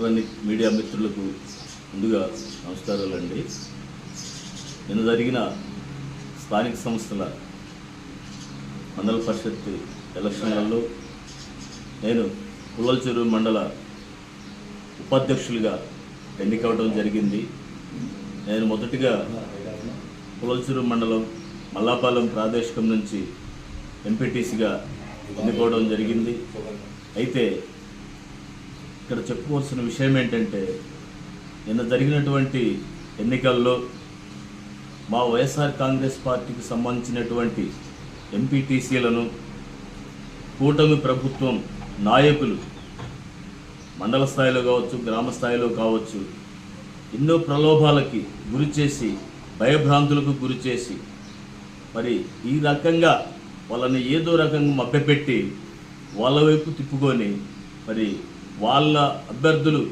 మిత్రులకు ముందుగా నమస్కారాలండి నిన్న జరిగిన స్థానిక సంస్థల మండల పరిషత్ ఎలక్షన్లలో నేను పుల్లలచెరువు మండల ఉపాధ్యక్షులుగా ఎన్నికవడం జరిగింది. నేను మొదటిగా పుల్లలచెరువు మండలం మల్లాపాలెం ప్రాదేశికం నుంచి ఎంపీటీసీగా ఎన్నుకోవడం జరిగింది. అయితే ఇక్కడ చెప్పుకోవాల్సిన విషయం ఏంటంటే నిన్న జరిగినటువంటి ఎన్నికల్లో మా వైఎస్ఆర్ కాంగ్రెస్ పార్టీకి సంబంధించినటువంటి ఎంపీటీసీలను కూటమి ప్రభుత్వం నాయకులు మండల స్థాయిలో కావచ్చు గ్రామ స్థాయిలో కావచ్చు ఎన్నో ప్రలోభాలకి గురి చేసి భయభ్రాంతులకు గురి చేసి మరి ఈ రకంగా వాళ్ళని ఏదో రకంగా మభ్యపెట్టి వాళ్ళ వైపు తిప్పుకొని మరి వాళ్ళ అభ్యర్థులు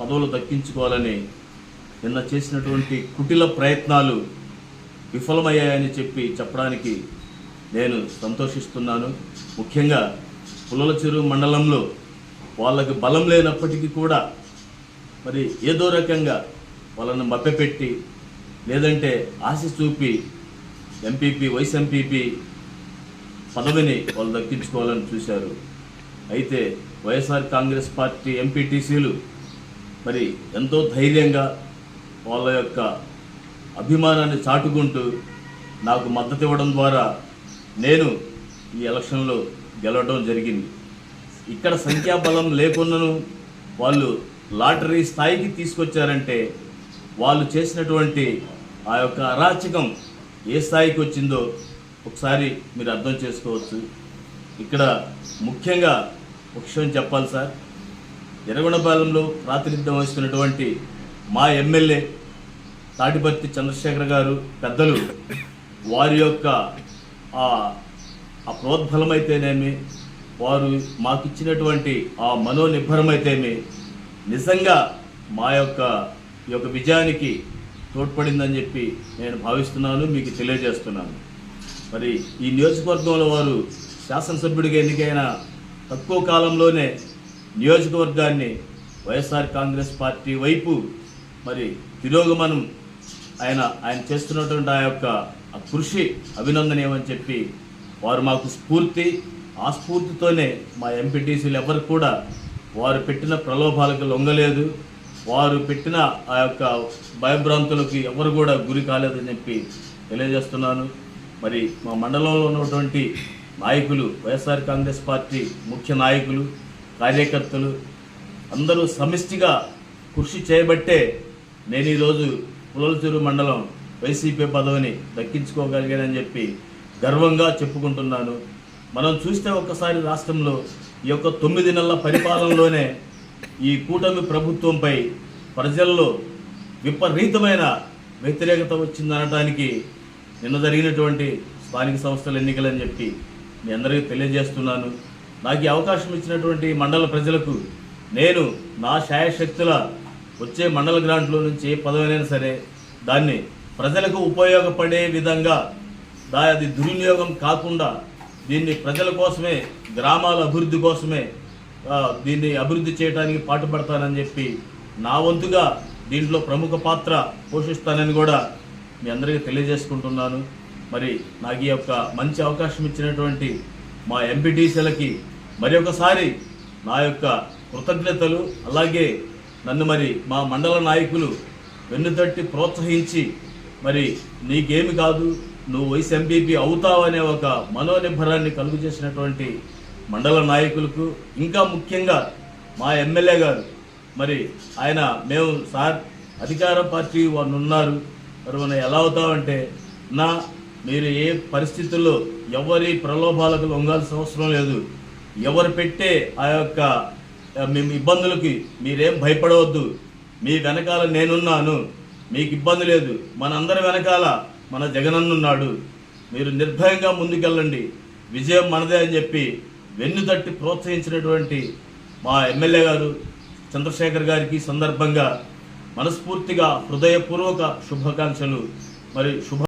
పదవులు దక్కించుకోవాలని నిన్న చేసినటువంటి కుటిల ప్రయత్నాలు విఫలమయ్యాయని చెప్పి చెప్పడానికి నేను సంతోషిస్తున్నాను. ముఖ్యంగా పుల్లల చెరువు మండలంలో వాళ్ళకి బలం లేనప్పటికీ కూడా మరి ఏదో రకంగా వాళ్ళని మభ్యపెట్టి లేదంటే ఆశ చూపి ఎంపీపీ వైస్ ఎంపీపీ పదవిని వాళ్ళు దక్కించుకోవాలని చూశారు. అయితే వైఎస్ఆర్ కాంగ్రెస్ పార్టీ ఎంపీటీసీలు మరి ఎంతో ధైర్యంగా వాళ్ళ యొక్క అభిమానాన్ని చాటుకుంటూ నాకు మద్దతు ఇవ్వడం ద్వారా నేను ఈ ఎలక్షన్లో గెలవడం జరిగింది. ఇక్కడ సంఖ్యాబలం లేకున్నను వాళ్ళు లాటరీ స్థాయికి తీసుకొచ్చారంటే వాళ్ళు చేసినటువంటి ఆ యొక్క అరాచకం ఏ స్థాయికి వచ్చిందో ఒకసారి మీరు అర్థం చేసుకోవచ్చు. ఇక్కడ ముఖ్యంగా ఒక విషయం చెప్పాలి సార్. ఎర్రగొండపాలెంలో ప్రాతినిధ్యం వహిస్తున్నటువంటి మా ఎమ్మెల్యే తాటిపర్తి చంద్రశేఖర్ గారు పెద్దలు వారి యొక్క ఆ ప్రోద్బలమైతేనేమి వారు మాకు ఇచ్చినటువంటి ఆ మనోనిర్భరమైతేమి నిజంగా మా యొక్క ఈ యొక్క విజయానికి తోడ్పడిందని చెప్పి నేను భావిస్తున్నాను మీకు తెలియజేస్తున్నాను. మరి ఈ నియోజకవర్గంలో వారు శాసనసభ్యుడిగా ఎన్నికైన తక్కువ కాలంలోనే నియోజకవర్గాన్ని వైఎస్ఆర్ కాంగ్రెస్ పార్టీ వైపు మరి తిరోగమనం ఆయన ఆయన చేస్తున్నటువంటి ఆ యొక్క ఆ కృషి అభినందనీయమని చెప్పి వారు మాకు స్ఫూర్తి ఆ స్ఫూర్తితోనే మా ఎంపీటీసీలు ఎవరు కూడా వారు పెట్టిన ప్రలోభాలకు లొంగలేదు. వారు పెట్టిన ఆ యొక్క భయభ్రాంతులకు ఎవరు కూడా గురి కాలేదని చెప్పి తెలియజేస్తున్నాను. మరి మా మండలంలో ఉన్నటువంటి నాయకులు వైఎస్ఆర్ కాంగ్రెస్ పార్టీ ముఖ్య నాయకులు కార్యకర్తలు అందరూ సమిష్టిగా కృషి చేయబట్టే నేను ఈరోజు పులలచూరు మండలం వైసీపీ పదవిని దక్కించుకోగలిగానని చెప్పి గర్వంగా చెప్పుకుంటున్నాను. మనం చూస్తే ఒక్కసారి రాష్ట్రంలో ఈ యొక్క తొమ్మిది నెలల పరిపాలనలోనే ఈ కూటమి ప్రభుత్వంపై ప్రజల్లో విపరీతమైన వ్యతిరేకత వచ్చిందనడానికి నిన్న జరిగినటువంటి స్థానిక సంస్థల ఎన్నికలని చెప్పి మీ అందరికీ తెలియజేస్తున్నాను. నాకు ఈ అవకాశం ఇచ్చినటువంటి మండల ప్రజలకు నేను నా శాయశక్తుల వచ్చే మండల గ్రాంట్లో నుంచి ఏ పదవైనా సరే దాన్ని ప్రజలకు ఉపయోగపడే విధంగా దా అది దుర్వినియోగం కాకుండా దీన్ని ప్రజల కోసమే గ్రామాల అభివృద్ధి కోసమే దీన్ని అభివృద్ధి చేయడానికి పాటుపడతానని చెప్పి నా వంతుగా దీంట్లో ప్రముఖ పాత్ర పోషిస్తానని కూడా మీ అందరికీ తెలియజేసుకుంటున్నాను. మరి నాకు ఈ యొక్క మంచి అవకాశం ఇచ్చినటువంటి మా ఎంపీటీసీలకి మరి ఒకసారి నా యొక్క కృతజ్ఞతలు అలాగే నన్ను మరి మా మండల నాయకులు వెన్నుతట్టి ప్రోత్సహించి మరి నీకేమి కాదు నువ్వు వైస్ ఎంపీపీ అవుతావనే ఒక మనోనిబ్బరాన్ని కలుగు చేసినటువంటి మండల నాయకులకు ఇంకా ముఖ్యంగా మా ఎమ్మెల్యే గారు. మరి ఆయన మేము సార్ అధికార పార్టీ వాళ్ళు ఉన్నారు. మరి మనం ఎలా అవుతామంటే నా మీరు ఏ పరిస్థితుల్లో ఎవరి ప్రలోభాలకు లొంగాల్సిన అవసరం లేదు. ఎవరు పెట్టే ఆ యొక్క మేము ఇబ్బందులకి మీరేం భయపడవద్దు. మీ వెనకాల నేనున్నాను. మీకు ఇబ్బంది లేదు. మనందరి వెనకాల మన జగనన్నున్నాడు. మీరు నిర్భయంగా ముందుకెళ్ళండి. విజయం మనదే అని చెప్పి వెన్ను తట్టి ప్రోత్సహించినటువంటి మా ఎమ్మెల్యే గారు చంద్రశేఖర్ గారికి సందర్భంగా మనస్ఫూర్తిగా హృదయపూర్వక శుభాకాంక్షలు. మరి శుభ